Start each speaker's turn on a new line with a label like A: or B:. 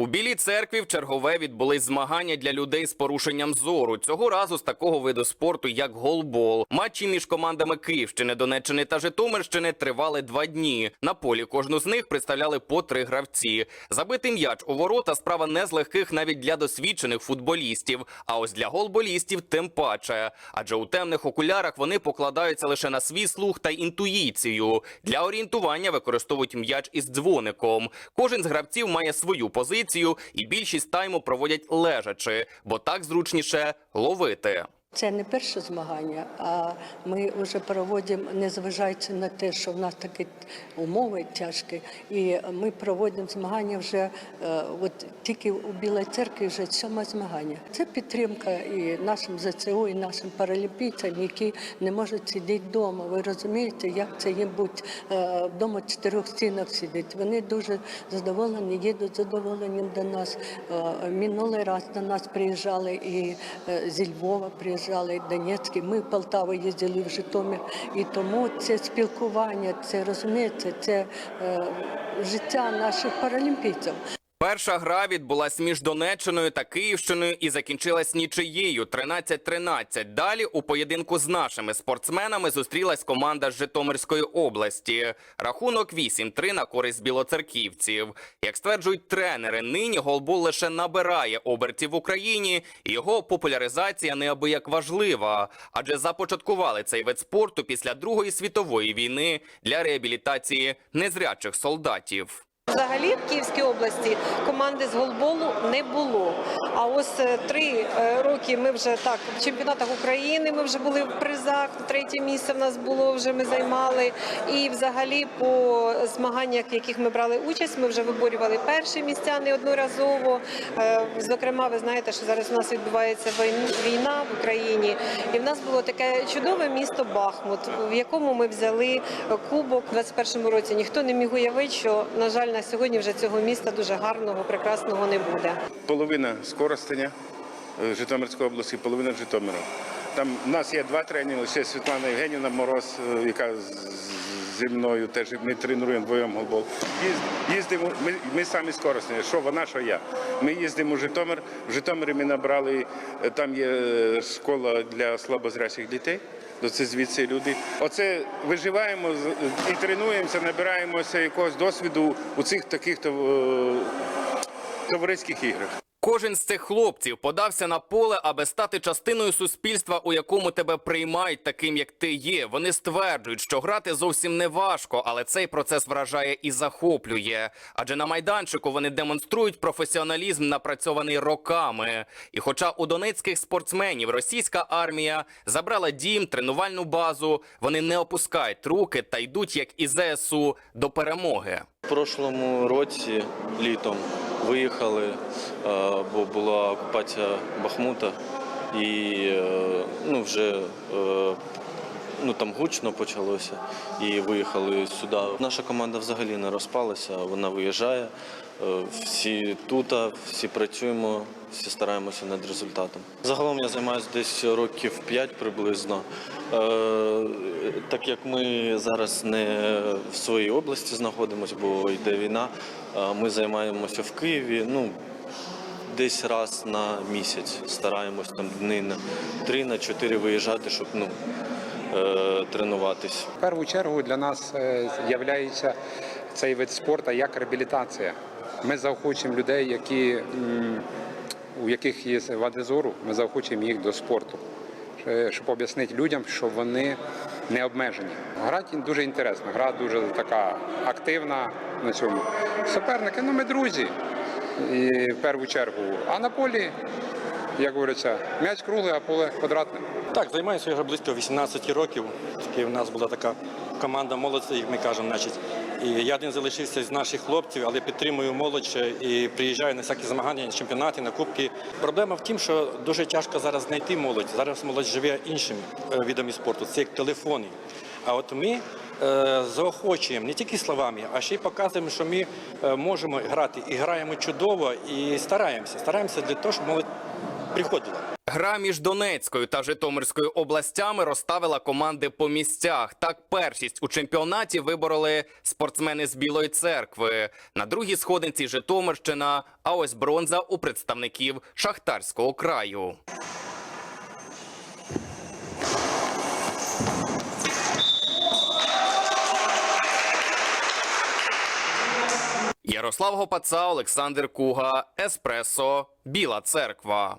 A: У Білій церкві в чергове відбулись змагання для людей з порушенням зору. Цього разу з такого виду спорту, як голбол. Матчі між командами Київщини, Донеччини та Житомирщини тривали два дні. На полі кожну з них представляли по три гравці. Забити м'яч у ворота справа не з легких навіть для досвідчених футболістів. А ось для голболістів тим паче. Адже у темних окулярах вони покладаються лише на свій слух та інтуїцію. Для орієнтування використовують м'яч із дзвоником. Кожен з гравців має свою позицію, і більшість тайму проводять лежачи, бо так зручніше ловити.
B: Це не перше змагання, а ми вже проводимо, незважаючи на те, що в нас такі умови тяжкі, і ми проводимо змагання вже е, от тільки у Білій церкві вже сьоме змагання. Це підтримка і нашим ЗЦУ, і нашим паралімпійцям, які не можуть сидіти вдома. Ви розумієте, як це їм бути е, вдома в чотирьох стінах сидіти. Вони дуже задоволені, їдуть задоволенням до нас. Е, Минулий раз до нас приїжджали і зі Львова приїжджали, і Донецькі. Ми в Полтаву їздили в Житомир. І тому це спілкування, це розумієте, це е, життя наших паралімпійців.
A: Перша гра відбулась між Донеччиною та Київщиною і закінчилась нічиєю 13-13. Далі у поєдинку з нашими спортсменами зустрілась команда з Житомирської області. Рахунок 8-3 на користь білоцерківців. Як стверджують тренери, нині голбол лише набирає обертів в Україні, його популяризація неабияк важлива, адже започаткували цей вид спорту після Другої світової війни для реабілітації незрячих солдатів.
C: Взагалі в Київській області команди з голболу не було. А ось е, три е, роки ми вже так в чемпіонатах України ми вже були в призах. Третє місце в нас було вже ми займали. І взагалі по змаганнях, в яких ми брали участь, ми вже виборювали перші місця неодноразово. Е, Зокрема, ви знаєте, що зараз у нас відбувається війна в Україні, і в нас було таке чудове місто Бахмут, в якому ми взяли кубок у 21-му році. Ніхто не міг уявити, що на жаль на сьогодні вже цього міста дуже гарного, прекрасного не буде.
D: половина з Коростеня е, Житомирської області, половина Житомира. Там у нас є два тренери, ще Світлана Євгенівна Мороз, е, яка зі мною теж ми тренуємо вдвоєм голбол. Їздимо, ми, ми самі з що вона, що я. Ми їздимо в Житомир. В Житомирі ми набрали, е, там є е, школа для слабозрячих дітей. То це звідси люди. Оце виживаємо і тренуємося, набираємося якогось досвіду у цих таких е, товариських іграх.
A: Кожен з цих хлопців подався на поле, аби стати частиною суспільства, у якому тебе приймають таким, як ти є. Вони стверджують, що грати зовсім не важко, але цей процес вражає і захоплює. Адже на майданчику вони демонструють професіоналізм, напрацьований роками. І хоча у донецьких спортсменів російська армія забрала дім, тренувальну базу, вони не опускають руки та йдуть, як і ЗСУ, до перемоги.
E: В прошлому році літом виїхали, е, бо була окупація Бахмута. І е, ну, вже е, ну, там гучно почалося і виїхали сюди. Наша команда взагалі не розпалася, вона виїжджає. Е, Всі тут, всі працюємо, всі стараємося над результатом. Загалом я займаюся десь років 5 приблизно. Е, Так як ми зараз не в своїй області знаходимося, бо йде війна, е, ми займаємося в Києві. Ну, десь раз на місяць стараємось там дни на три на чотири виїжджати, щоб ну, тренуватись.
F: В першу чергу для нас є цей вид спорту як реабілітація. Ми заохочуємо людей, які, у яких є вади зору, ми заохочуємо їх до спорту, Е, щоб об'яснити людям, що вони не обмежені. Грати дуже інтересно, гра дуже така активна на цьому. Суперники, ну ми друзі. І в першу чергу. А на полі, як говориться, м'яч круглий, а поле квадратне.
G: Так, займаюся вже близько 18 років. Тільки в нас була така команда молодці, як ми кажемо, значить. І я один залишився з наших хлопців, але підтримую молодь і приїжджаю на всякі змагання, на чемпіонати, на кубки. Проблема в тім, що дуже тяжко зараз знайти молодь. Зараз молодь живе іншими е, видами спорту, це як телефони. А от ми е, заохочуємо не тільки словами, а ще й показуємо, що ми е, можемо грати і граємо чудово, і стараємося. Стараємося для того, щоб молодь приходила.
A: Гра між Донецькою та Житомирською областями розставила команди по місцях. Так, першість у чемпіонаті вибороли спортсмени з Білої церкви. На другій сходинці Житомирщина, а ось бронза у представників Шахтарського краю. Ярослав Гопаца, Олександр Куга, Еспресо, Біла церква.